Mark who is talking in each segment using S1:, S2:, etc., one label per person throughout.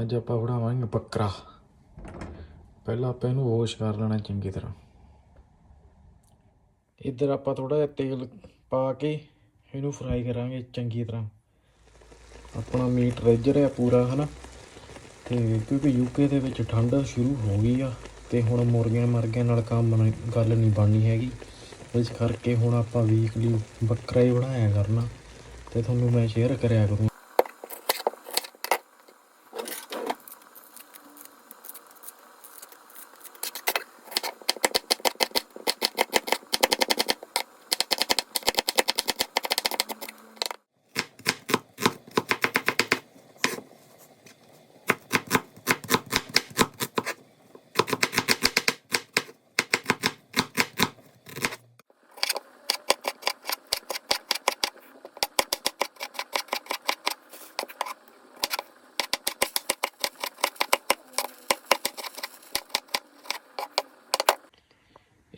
S1: ਅੱਜ ਆਪਾਂ ਬਣਾਵਾਂਗੇ ਬੱਕਰਾ। ਪਹਿਲਾਂ ਆਪਾਂ ਇਹਨੂੰ ਵਾਸ਼ ਕਰ ਲੈਣਾ ਚੰਗੀ ਤਰ੍ਹਾਂ। ਇੱਧਰ ਆਪਾਂ ਥੋੜਾ ਜਿਹਾ ਤੇਲ ਪਾ ਕੇ ਇਹਨੂੰ ਫਰਾਈ ਕਰਾਂਗੇ ਚੰਗੀ ਤਰ੍ਹਾਂ। ਆਪਣਾ ਮੀਟ ਰਿੱਝ ਰਿਹਾ ਪੂਰਾ, ਹਨਾ? ਤੇ ਕਿਉਂਕਿ ਯੂਕੇ ਦੇ ਵਿੱਚ ਠੰਡ ਸ਼ੁਰੂ ਹੋ ਗਈ ਆ, ਤੇ ਹੁਣ ਮੁਰਗਿਆਂ ਮਰਗੀਆਂ ਨਾਲ ਕੰਮ ਗੱਲ ਨਹੀਂ ਬਣਨੀ ਹੈਗੀ। ਇਸ ਕਰਕੇ ਹੁਣ ਆਪਾਂ ਵੀਕਲੀ ਬੱਕਰਾ ਹੀ ਬਣਾਇਆ ਕਰਨਾ। ਤੇ ਤੁਹਾਨੂੰ ਮੈਂ ਸ਼ੇਅਰ ਕਰਿਆ ਕਰੂੰ।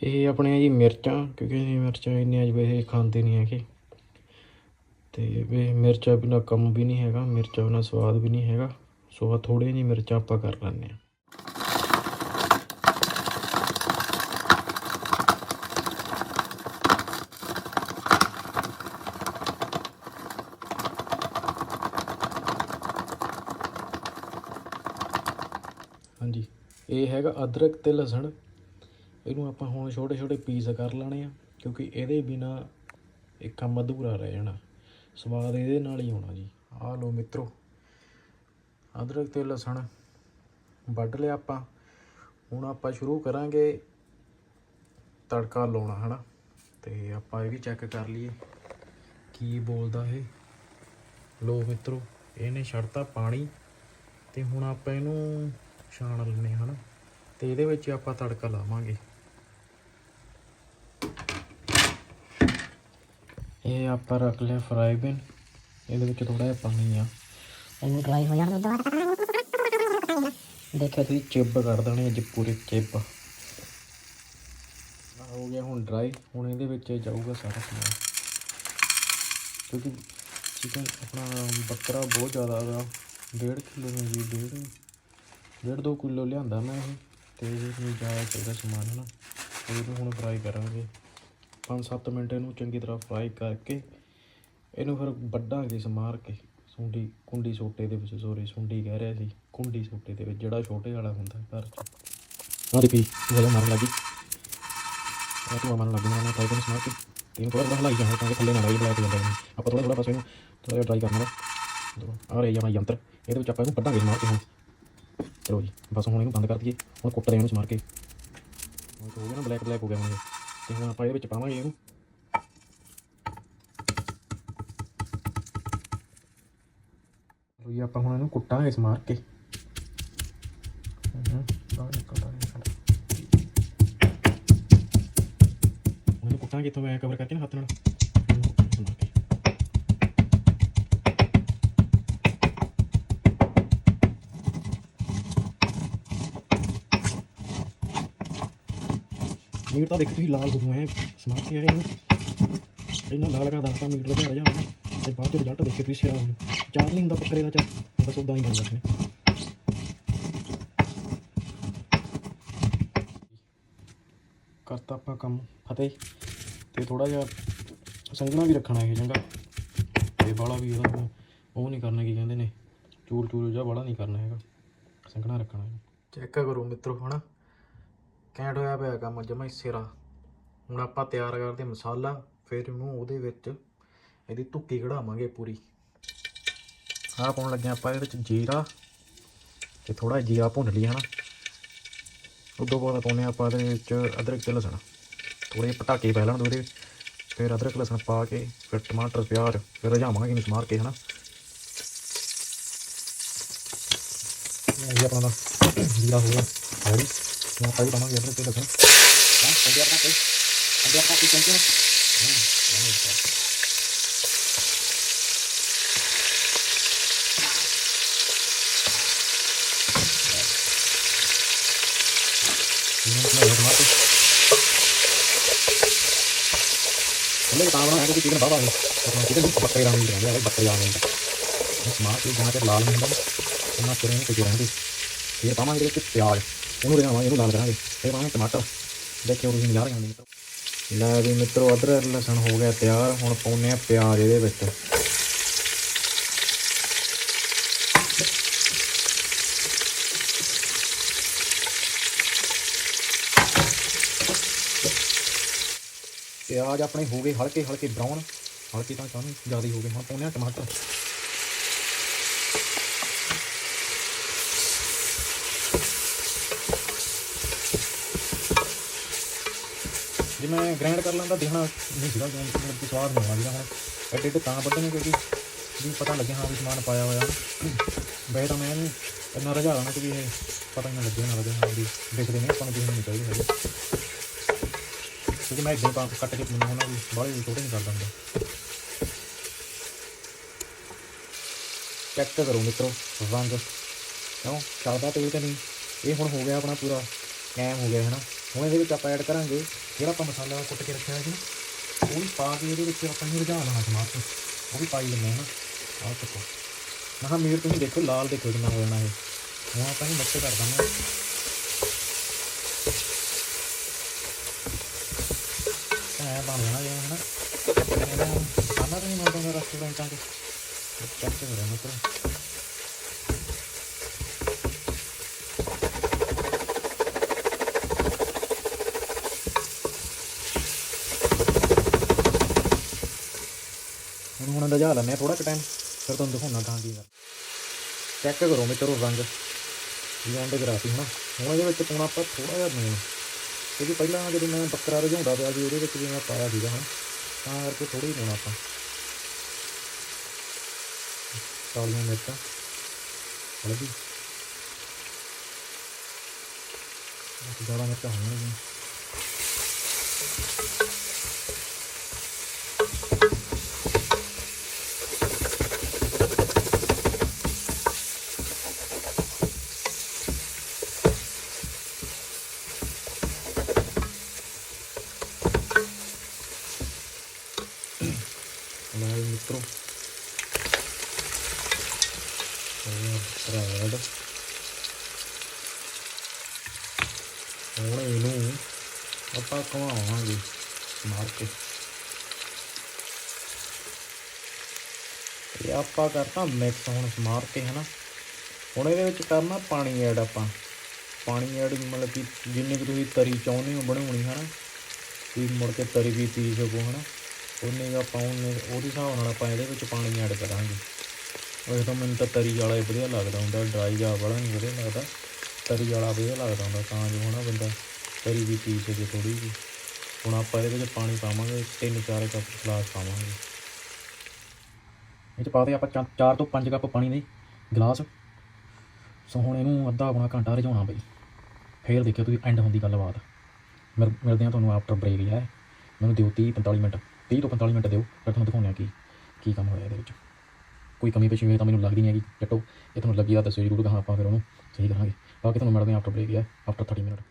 S1: ਇਹ ਆਪਣੇ ਜੀ ਮਿਰਚਾਂ, ਕਿਉਂਕਿ ਇਹ ਮਿਰਚਾਂ ਇੰਨੀਆਂ ਜਿਵੇਂ ਵੈਸੇ ਖਾਂਦੇ ਨਹੀਂ ਹੈਗੇ। ਤੇ ਵੀ ਮਿਰਚਾਂ ਬਿਨਾ ਕੰਮ ਵੀ ਨਹੀਂ ਹੈਗਾ, ਮਿਰਚਾਂ ਬਿਨਾ ਸਵਾਦ ਵੀ ਨਹੀਂ ਹੈਗਾ। ਸੋ ਆ ਥੋੜ੍ਹੀਆਂ ਜਿਹੀ ਮਿਰਚਾਂ ਆਪਾਂ ਕਰ ਲੈਂਦੇ ਹਾਂ। ਹਾਂਜੀ, ਇਹ ਹੈਗਾ ਅਦਰਕ ਤੇ ਲਸਣ। ਇਹਨੂੰ ਆਪਾਂ ਹੁਣ ਛੋਟੇ ਛੋਟੇ ਪੀਸ ਕਰ ਲੈਣੇ ਆ, ਕਿਉਂਕਿ ਇਹਦੇ ਬਿਨਾ ਇੱਕ ਕੰਮ ਅਧੂਰਾ ਰਹਿ ਜਾਣਾ। ਸਵਾਦ ਇਹਦੇ ਨਾਲ ਹੀ ਹੋਣਾ ਜੀ। ਆਹ ਲਓ ਮਿੱਤਰੋ, ਅਦਰਕ ਤੇ ਲਸਣ ਵੱਢ ਲਿਆ ਆਪਾਂ। ਹੁਣ ਆਪਾਂ ਸ਼ੁਰੂ ਕਰਾਂਗੇ ਤੜਕਾ ਲਾਉਣਾ, ਹਨਾ? ਤੇ ਆਪਾਂ ਇਹ ਵੀ ਚੈੱਕ ਕਰ ਲਈਏ ਕੀ ਬੋਲਦਾ ਇਹ। ਲੋ ਮਿੱਤਰੋ, ਇਹਨੇ ਛੱਡਤਾ ਪਾਣੀ ਤੇ ਹੁਣ ਆਪਾਂ ਇਹਨੂੰ ਛਾਣ ਲੈਨੇ ਹਨਾ? ਤੇ ਇਹਦੇ ਵਿੱਚ ਆਪਾਂ ਤੜਕਾ ਲਾਵਾਂਗੇ। ਇਹ ਆਪਾਂ ਰੱਖ ਲਿਆ ਫਰਾਈ ਪੈਨ ਇਹਦੇ ਵਿੱਚ ਥੋੜਾ ਜਿਹਾ ਪਾਣੀ ਆ।
S2: ਇਹਨੂੰ ਡਰਾਈ ਹੋ ਜਾਣ ਦੋ
S1: ਦੇਖਿਆ ਤੁਸੀਂ ਚਿੱਬ ਕਰ ਦੇਣੇ ਅੱਜ ਪੂਰੇ ਚਿੱਬ ਹੋ ਗਿਆ ਹੁਣ ਡਰਾਈ ਹੁਣ ਇਹਦੇ ਵਿੱਚ ਜਾਊਗਾ ਸਾਰਾ ਸਮਾਨ। ਕਿਉਂਕਿ ਚਿਕਨ ਆਪਣਾ ਬੱਕਰਾ ਬਹੁਤ ਜ਼ਿਆਦਾ ਦਾ ਡੇਢ ਕਿਲੋ ਨੇ ਜੀ ਡੇਢ ਡੇਢ ਦੋ ਕਿਲੋ ਲਿਆਂਦਾ ਮੈਂ ਇਹ ਤੇ ਇਹਨੂੰ ਜ਼ਿਆਦਾ ਚਾਹੀਦਾ ਸਮਾਨ ਹੈ ਨਾ ਇਹਨੂੰ ਹੁਣ ਫਰਾਈ ਕਰਾਂਗੇ। 5-7 ਮਿੰਟ ਇਹਨੂੰ ਚੰਗੀ ਤਰ੍ਹਾਂ ਫਰਾਈ ਕਰਕੇ ਇਹਨੂੰ ਫਿਰ ਵੱਢਾਂਗੇ ਸਮਾਰ ਕੇ। ਸੁੰਡੀ, ਕੁੰਡੀ ਸੋਟੇ ਦੇ ਵਿੱਚ ਸੋਰੀ ਸੁੰਡੀ ਕਹਿ ਰਿਹਾ ਸੀ। ਕੁੰਡੀ ਸੋਟੇ ਦੇ ਵਿੱਚ, ਜਿਹੜਾ ਛੋਟੇ ਵਾਲਾ ਹੁੰਦਾ ਘਰ 'ਚ। ਆਹ ਦੇਖੀ ਉਹ ਮਾਰਨ ਲੱਗੀ। ਆ ਤੂੰ ਮਾਰਨ ਲੱਗੀ ਨਾ ਟਰਾਈ ਕਰਨ ਸਮਾਰ ਕੇ ਤੇ ਇਹਨੂੰ ਥੋੜਾ ਥੋੜਾ ਹਲਾਈ ਜਾਣਾ ਤਾਂ ਕਿ ਥੱਲੇ ਨਾ ਲੱਗੇ ਬਲੈਕ ਜਾਂਦਾ ਆਪਾਂ ਥੋੜਾ ਥੋੜਾ ਬਸ ਇਹਨੂੰ ਥੋੜਾ ਜਿਹਾ ਟਰਾਈ ਕਰਨਾ ਆ ਰਿਹਾ ਆਪਣਾ ਯੰਤਰ। ਇਹਦੇ ਵਿੱਚ ਆਪਾਂ ਇਹਨੂੰ ਵੱਢਾਂਗੇ ਸਮਾਰ ਕੇ ਹੁਣ। ਚਲੋ ਜੀ, ਬਸ ਹੁਣ ਇਹਨੂੰ ਬੰਦ ਕਰ ਦਈਏ। ਹੁਣ ਕੁੱਟ ਰਹੇ ਇਹਨੂੰ ਸਮਾਰ ਕੇ। ਹੁਣ ਹੋ ਗਿਆ ਨਾ ਬਲੈਕ ਬਲੈਕ ਹੋ ਗਿਆ ਹੁਣ ਤੇ ਹੁਣ ਆਪਾਂ ਇਹਦੇ ਵਿੱਚ ਪਾਵਾਂਗੇ ਇਹਨੂੰ ਜੀ ਆਪਾਂ ਹੁਣ ਇਹਨੂੰ ਕੁੱਟਾਂਗੇ ਸਮਾਰ ਕੇ ਹੂੰ, ਬਾਹਰ ਨਿਕਲਦਾ ਹੈ ਸਾਡਾ। ਹੁਣ ਇਹਨੂੰ ਕੁੱਟਾਂਗੇ ਇੱਥੋਂ ਮੈਂ ਕਵਰ ਕਰਕੇ ਨਾ ਹੱਥ ਨਾਲ ਮੀਟ ਤਾਂ ਦੇਖੋ ਤੁਸੀਂ ਲਾਲ ਹੋ ਹੈ ਸਮਾਰ ਕੇ ਆਏ ਇਹਨੂੰ ਇਹਨਾਂ ਲਾਲ ਕਰ ਦੱਸਦਾ ਮੀਟ ਲਗਾ ਜਾ ਤੇ ਬਾਅਦ ਚ ਰਿਜ਼ਲਟ ਦੇਖੇ ਤੁਸੀਂ ਸਿਰਾ ਚਾਰ ਨਹੀਂ ਹੁੰਦਾ ਬੱਕਰੇ ਦਾ ਚਾਰ ਬਸ ਉਦਾਂ ਹੀ ਬਣਦਾ ਹੈ ਕਰਤਾ ਆਪਾਂ ਕੰਮ ਫਤਿਹ। ਤੇ ਥੋੜਾ ਜਿਹਾ ਸੰਗਣਾ ਵੀ ਰੱਖਣਾ ਇਹ ਚੰਗਾ। ਤੇ ਬਾਲਾ ਵੀ ਇਹਦਾ ਉਹ- ਨਹੀਂ ਕਰਨਾ ਕੀ ਕਹਿੰਦੇ ਨੇ। ਚੂਰ ਚੂਰ ਜਾਂ ਬਾਲਾ ਨਹੀਂ ਕਰਨਾ ਹੈਗਾ। ਸੰਗਣਾ ਰੱਖਣਾ ਚੈੱਕ ਕਰੋ ਮਿੱਤਰੋ ਹਨਾ? ਕੈਂਟ ਹੋਇਆ ਪਿਆ ਕੰਮ ਜਮਾ ਹੀ ਸਿਰਾ। ਹੁਣ ਆਪਾਂ ਤਿਆਰ ਕਰਦੇ ਮਸਾਲਾ, ਫਿਰ ਇਹਨੂੰ ਉਹਦੇ ਵਿੱਚ ਇਹਦੀ ਧੁੱਕੀ ਕਢਾਵਾਂਗੇ ਪੂਰੀ। ਆਹ ਪਾਉਣ ਲੱਗਿਆ ਆਪਾਂ ਇਹਦੇ ਵਿੱਚ ਜੀਰਾ ਤੇ ਥੋੜਾ ਜੀਰਾ ਭੁੰਨ ਲਈ ਹਨਾ। ਉਦੋਂ ਬਾਅਦ ਪਾਉਨੇ ਆਪਾਂ ਇਹਦੇ ਵਿੱਚ ਅਦਰਕ ਤੇ ਲਸਣ। ਥੋੜੇ ਪਟਾਕੇ ਪੈ ਲੈਣ ਦੋ ਇਹਦੇ ਫਿਰ ਅਦਰਕ, ਲਸਣ ਪਾ ਕੇ, ਫਿਰ ਟਮਾਟਰ, ਪਿਆਜ਼, ਫਿਰ ਰਝਾਵਾਂਗੇ ਇਹਨੂੰ ਸਮਾਰ ਕੇ ਹਨਾ। ਇਹ ਆਪਣਾ ਜੀਰਾ ਹੋ ਗਿਆ ਹੌਲੀ ਅਦਰਕ ਤੇ ਪਾ ਕੇ ਪੰਜਿਆ ਪਾ ਕੇ ਚੰਗੇ ਹਾਂ ਪਾਵਾਂਗੇ ਇਹਦੇ ਉਹਨੂੰ ਰਿਹਾਵਾਂਗੇ ਇਹਨੂੰ ਲਾਲ ਕਰਾਂਗੇ ਫਿਰ ਪਾਵਾਂਗੇ ਟਮਾਟਰ ਦੇਖਿਓ ਤੁਸੀਂ ਨਜ਼ਾਰੇ ਆਉਂਦੇ ਮਿੱਤਰੋ ਲੈ ਵੀ ਮਿੱਤਰੋ ਅਦਰਕ ਲਸਣ ਹੋ ਗਿਆ ਤਿਆਰ ਹੁਣ ਪਾਉਨੇ ਆ ਪਿਆਜ਼ ਇਹਦੇ ਵਿੱਚ ਪਿਆਜ਼ ਆਪਣੇ ਹੋ ਗਏ ਹਲਕੇ ਹਲਕੇ ਬਰਾਊਨ ਹਲਕੇ ਤਾਂ ਚਾਹੁੰਦੇ ਜ਼ਿਆਦਾ ਹੋ ਗਏ ਹੁਣ ਪਾਉਂਦੇ ਆ ਟਮਾਟਰ ਜੇ ਮੈਂ ਗ੍ਰਾਈਂਡ ਕਰ ਲੈਂਦਾ, ਦੇਖਣਾ ਨਹੀਂ ਸੀਗਾ ਜਿਵੇਂ ਮਤਲਬ ਕਿ ਸਵਾਦ ਨਹੀਂ ਆਉਣਾ ਸੀਗਾ ਹੁਣ। ਐਡੇ ਐਡੇ ਤਾਂ ਵੱਢਣੇ ਕਿਉਂਕਿ ਵੀ ਪਤਾ ਲੱਗਿਆ, ਹਾਂ ਵੀ ਸਮਾਨ ਪਾਇਆ ਹੋਇਆ। ਵੈਸੇ ਤਾਂ ਮੈਂ ਇਹਨੂੰ ਇੰਨਾ ਰਝਾ ਲੈਣਾ ਕਿ ਵੀ ਇਹ ਪਤਾ ਹੀ ਨਾ ਲੱਗੇ ਨਾ ਲੱਗੇ, ਹਾਂ ਵੀ ਦੇਖਦੇ ਨਹੀਂ ਆਪਾਂ ਨੂੰ ਦੇਖਣੀ ਨਹੀਂ ਚਾਹੀਦੀ ਹੈਗੀ। ਕਿਉਂਕਿ ਮੈਂ ਇੱਦਾਂ ਹੀ ਕੱਟ ਕੇ ਮੈਨੂੰ ਉਹਨਾਂ ਵੀ ਬਾਹਲੇ ਛੋਟੇ ਨਹੀਂ ਕਰ ਦਿੰਦਾ। ਚੈੱਕ ਕਰੋ ਮਿੱਤਰੋ, ਰੰਗ। ਕਿਉਂ? ਚੱਲਦਾ ਤੇਲ ਤੇ ਨਹੀਂ। ਇਹ ਹੁਣ ਹੋ ਗਿਆ ਆਪਣਾ ਪੂਰਾ, ਕੈਮ ਹੋ ਗਿਆ, ਹੈ ਨਾ? ਹੁਣ ਇਹਦੇ ਵਿੱਚ ਆਪਾਂ ਐਡ ਕਰਾਂਗੇ, ਜਿਹੜਾ ਆਪਾਂ ਮਸਾਲਾ ਕੁੱਟ ਕੇ ਰੱਖਿਆ ਸੀ ਉਹ ਵੀ ਪਾ ਕੇ ਇਹਦੇ ਵਿੱਚ ਆਪਾਂ ਨੂੰ ਰਝਾ ਲੈਣਾ ਟਮਾਟਰ ਉਹ ਵੀ ਪਾਈ ਲੈਂਦੇ ਹਾਂ ਨਾ। ਆਹ ਚੱਕੋ ਮੈਂ ਕਿਹਾ ਮੀਟ ਤੁਸੀਂ ਦੇਖੋ, ਲਾਲ ਦੇਖੋ ਕਿੰਨਾ ਹੋ ਜਾਣਾ ਇਹ। ਹੁਣ ਆਪਾਂ ਇਹ ਮਿਕਸ ਕਰ ਦਾਂਗੇ। ਐ ਬਣ ਜਾਣਾ ਜਿਵੇਂ, ਹਨਾ। ਖਾਣਾ ਤਾਂ ਨਹੀਂ ਮਿਲਦਾ ਰੈਸਟੋਰੈਂਟਾਂ 'ਚ ਚੈੱਕ ਕਰੋ ਮਿੱਤਰੋ ਹੁਣ ਹੁਣ ਰਜਾ ਲੈਂਦੇ ਆ ਥੋੜਾ ਕੁ ਟਾਈਮ ਫਿਰ ਤੁਹਾਨੂੰ ਦਿਖਾਉਣਾ ਤਾਂ ਕੀ ਚੈੱਕ ਕਰੋ ਮਿੱਤਰੋ ਰੰਗ ਇਹ ਐਂਡ ਕਰਾਤੀ ਹਨਾ। ਹੁਣ ਇਹਦੇ ਵਿੱਚ ਪਾਉਣਾ ਆਪਾਂ ਥੋੜਾ ਜਿਹਾ ਨੂਣ ਕਿਉਂਕਿ ਪਹਿਲਾਂ ਜਦੋਂ ਮੈਂ ਬੱਕਰਾ ਰਝਾਉਂਦਾ ਪਿਆ ਸੀ, ਉਹਦੇ ਵਿੱਚ ਵੀ ਮੈਂ ਪਾਇਆ ਸੀਗਾ ਹਨਾ। ਤਾਂ ਕਰਕੇ ਥੋੜੀ ਹੀ ਪਾਉਣਾ ਆਪਾਂ। ਕਾਲੀਆਂ ਮਿਰਚਾਂ। ਹਲਦੀ। ਜ਼ਿਆਦਾ ਮਿਰਚਾਂ ਹੋਣਗੀਆਂ ਲੈ ਵੀ ਮਿੱਤਰੋ ਰੈਡ ਹੁਣ ਇਹਨੂੰ ਆਪਾਂ ਘੁਮਾਵਾਂਗੇ ਮਾਰ ਕੇ ਇਹ ਆਪਾਂ ਕਰਤਾ ਮਿਕਸ ਹੁਣ ਸਮਾਰ ਕੇ ਹਨਾ। ਹੁਣ ਇਹਦੇ ਵਿੱਚ ਕਰਨਾ ਪਾਣੀ ਐਡ ਆਪਾਂ। ਪਾਣੀ ਐਡ ਮਤਲਬ ਕਿ ਜਿੰਨੀ ਕੁ ਤੁਸੀਂ ਤਰੀ ਚਾਹੁੰਦੇ ਹੋ ਬਣਾਉਣੀ, ਹਨਾ। ਤੁਸੀਂ ਮੁੜ ਕੇ ਤਰੀ ਵੀ ਪੀ ਸਕੋ, ਹਨਾ। ਉਹਨੇ ਆਪਾਂ ਉਹਨੇ ਉਹਦੇ ਹਿਸਾਬ ਨਾਲ ਆਪਾਂ ਇਹਦੇ ਵਿੱਚ ਪਾਣੀ ਐਡ ਕਰਾਂਗੇ। ਉਹ ਤਾਂ ਮੈਨੂੰ ਤਾਂ ਤਰੀ ਵਾਲਾ ਹੀ ਵਧੀਆ ਲੱਗਦਾ ਹੁੰਦਾ ਡਰਾਈ ਜਾ ਵਾਲਾ ਨਹੀਂ ਵਧੀਆ ਲੱਗਦਾ। ਤਰੀ ਵਾਲਾ ਵਧੀਆ ਲੱਗਦਾ ਹੁੰਦਾ, ਤਾਂ ਜੋ ਹਨਾ ਬੰਦਾ ਤਰੀ ਵੀ ਪੀ ਸਕੇ ਥੋੜੀ ਜਿਹੀ ਹੁਣ ਆਪਾਂ ਇਹਦੇ ਵਿੱਚ ਪਾਣੀ ਪਾਵਾਂਗੇ, ਤਿੰਨ ਚਾਰ ਕੱਪ ਗਲਾਸ ਪਾਵਾਂਗੇ। ਇਹ ਚ ਪਾ ਦੇ ਆਪਾਂ ਚਾ- ਚਾਰ ਤੋਂ ਪੰਜ ਕੱਪ ਪਾਣੀ ਦੇ ਗਲਾਸ। ਸੋ ਹੁਣ ਇਹਨੂੰ ਅੱਧਾ ਆਪਣਾ ਘੰਟਾ ਰਿਝਾਉਣਾ ਬਈ। ਫੇਰ ਦੇਖਿਓ ਤੁਸੀਂ ਐਂਡ ਹੁੰਦੀ ਗੱਲਬਾਤ। ਮਿਲ- ਮਿਲਦੇ ਆ ਤੁਹਾਨੂੰ ਆਫਟਰ ਬ੍ਰੇਕ ਯਾਰ ਮੈਨੂੰ ਦਿਓ 30 45 ਮਿੰਟ। 30 ਤੋਂ 45 ਮਿੰਟ ਦਿਓ ਫਿਰ ਤੁਹਾਨੂੰ ਦਿਖਾਉਂਦੇ ਆ ਕੀ ਕੀ ਕੰਮ ਹੋਇਆ ਇਹਦੇ ਵਿੱਚ। ਕੋਈ ਕਮੀ ਪੇਸ਼ੀ ਹੋਈ ਤਾਂ ਮੈਨੂੰ ਲੱਗਦੀ ਨਹੀਂ ਹੈਗੀ, ਜੱਟੋ। ਇਹ ਤੁਹਾਨੂੰ ਲੱਗੀ ਤਾਂ ਦੱਸਿਓ ਜ਼ਰੂਰ ਕਹਾਂ ਆਪਾਂ ਫਿਰ ਉਹਨੂੰ। ਸਹੀ ਕਰਾਂਗੇ। ਬਾਕੀ ਤੁਹਾਨੂੰ ਮਿਲਦੇ ਆ ਆਫਟਰ ਬ੍ਰੇਕ ਯਾਰ ਆਫਟਰ 30 ਮਿੰਟ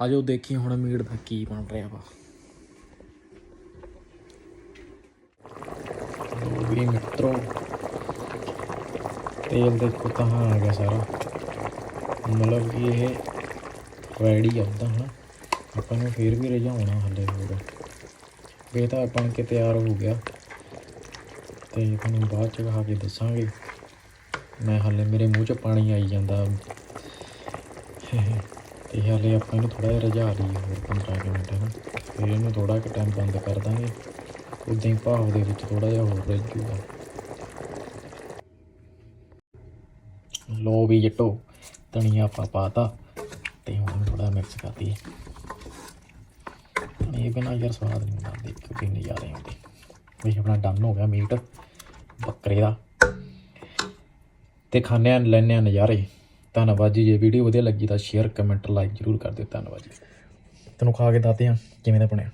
S1: ਆਜੋ ਦੇਖੀ ਹੁਣ ਮੀਟ ਦਾ ਕੀ ਬਣ ਰਿਹਾ ਵਾ। ਲਓ ਵੀ ਮਿੱਤਰੋ, ਤੇਲ ਦੇਖੋ ਕਹਾਂ ਆ ਗਿਆ ਸਾਰਾ। ਮਤਲਬ ਕਿ ਇਹ ਰੈਡੀ ਆ ਉਹਦਾ ਹਨਾ? ਆਪਾਂ ਨੂੰ ਫੇਰ ਵੀ ਰਜਾਉਣਾ ਹੱਲੇ ਹੋਰ। ਇਹ ਤਾਂ ਬਣ ਕੇ ਤਿਆਰ ਹੋ ਗਿਆ। ਤੇ ਤੁਹਾਨੂੰ ਬਾਅਦ ਚ ਖਾ ਕੇ ਦੱਸਾਂਗੇ। ਮੈਂ ਹਾਲੇ ਮੇਰੇ ਮੂੰਹ 'ਚ ਪਾਣੀ ਆਈ ਜਾਂਦਾ। ਤੇ ਹਾਲੇ ਆਪਾਂ ਇਹਨੂੰ ਥੋੜਾ ਜਿਹਾ ਰਝਾ ਲਈਏ ਹੋਰ 15 ਮਿੰਟ, ਹੈ ਫਿਰ ਇਹਨੂੰ ਥੋੜਾ ਕੁ ਟਾਈਮ ਬੰਦ ਕਰ ਦਾਂਗੇ। ਉਦਾਂ ਹੀ ਭਾਵ ਦੇ ਵਿੱਚ ਥੋੜਾ ਜਿਹਾ ਹੋਰ ਰਹਿ ਜੂਗਾ। ਲੋ ਵੀ ਜੱਟੋ, ਧਨੀਆ ਆਪਾਂ ਪਾਤਾ ਤੇ ਹੁਣ ਥੋੜਾ ਮਿਕਸ ਕਰ ਦਈਏ। ਇਹ ਬਿਨਾਂ ਯਾਰ ਸਵਾਦ ਨਹੀਂ ਹੁੰਦਾ ਦੇਖੋ ਕਿੰਨੇ ਜ਼ਿਆਦਾ ਆਉਂਦੇ। ਵੀ ਆਪਣਾ ਡਨ ਹੋ ਗਿਆ ਮੀਟ ਬੱਕਰੇ ਦਾ। ਤੇ ਖਾਣੇ ਆ ਲੈਣੇ ਆ ਨਜ਼ਾਰੇ। ਧੰਨਵਾਦ ਜੀ, ਜੇ ਵੀਡੀਓ ਵਧੀਆ ਲੱਗੀ ਤਾਂ ਸ਼ੇਅਰ ਕਮੈਂਟ ਲਾਈਕ ਜਰੂਰ ਕਰ ਦਿਓ। ਧੰਨਵਾਦ ਜੀ। ਤੈਨੂੰ ਖਾ ਕੇ ਦੱਸਦੇ ਆ, ਕਿਵੇਂ ਦਾ ਬਣਿਆ?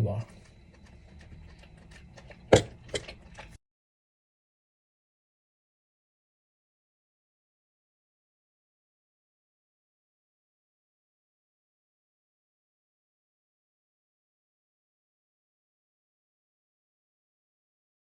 S1: ਵਾਹ।